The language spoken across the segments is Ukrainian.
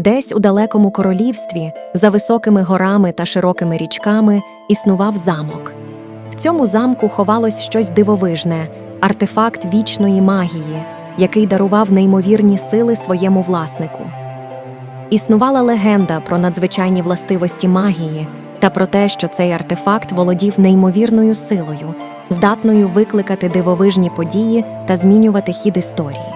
Десь у далекому королівстві, за високими горами та широкими річками, існував замок. В цьому замку ховалось щось дивовижне артефакт вічної магії, який дарував неймовірні сили своєму власнику. Існувала легенда про надзвичайні властивості магії та про те, що цей артефакт володів неймовірною силою, здатною викликати дивовижні події та змінювати хід історії.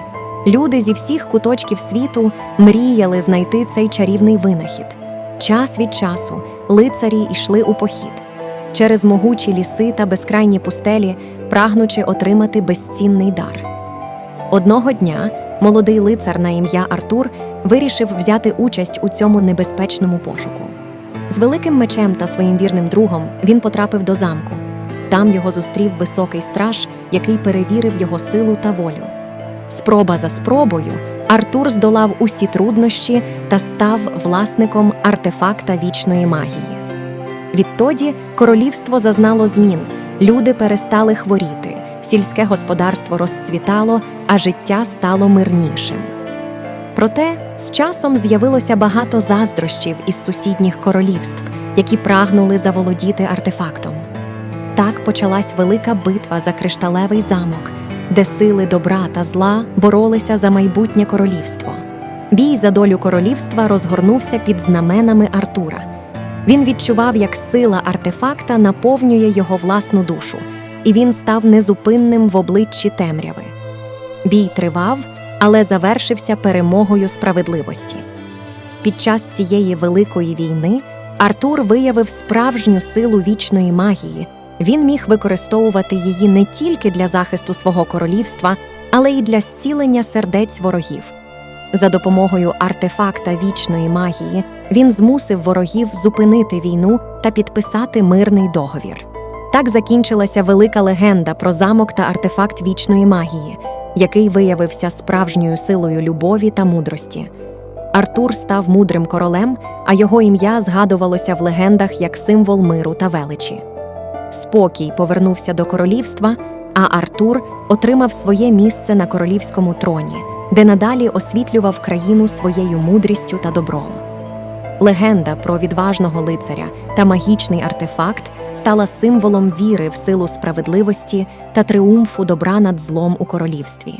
Люди зі всіх куточків світу мріяли знайти цей чарівний винахід. Час від часу лицарі йшли у похід через могучі ліси та безкрайні пустелі, прагнучи отримати безцінний дар. Одного дня молодий лицар на ім'я Артур вирішив взяти участь у цьому небезпечному пошуку. З великим мечем та своїм вірним другом він потрапив до замку. Там його зустрів високий страж, який перевірив його силу та волю. Спроба за спробою Артур здолав усі труднощі та став власником артефакта вічної магії. Відтоді королівство зазнало змін, люди перестали хворіти, сільське господарство розцвітало, а життя стало мирнішим. Проте з часом з'явилося багато заздрощів із сусідніх королівств, які прагнули заволодіти артефактом. Так почалась велика битва за кришталевий замок, де сили добра та зла боролися за майбутнє королівство. Бій за долю королівства розгорнувся під знаменами Артура. Він відчував, як сила артефакта наповнює його власну душу, і він став незупинним в обличчі темряви. Бій тривав, але завершився перемогою справедливості. Під час цієї великої війни Артур виявив справжню силу вічної магії. Він міг використовувати її не тільки для захисту свого королівства, але й для зцілення сердець ворогів. За допомогою артефакта вічної магії він змусив ворогів зупинити війну та підписати мирний договір. Так закінчилася велика легенда про замок та артефакт вічної магії, який виявився справжньою силою любові та мудрості. Артур став мудрим королем, а його ім'я згадувалося в легендах як символ миру та величі. Спокій повернувся до королівства, а Артур отримав своє місце на королівському троні, де надалі освітлював країну своєю мудрістю та добром. Легенда про відважного лицаря та магічний артефакт стала символом віри в силу справедливості та тріумфу добра над злом у королівстві.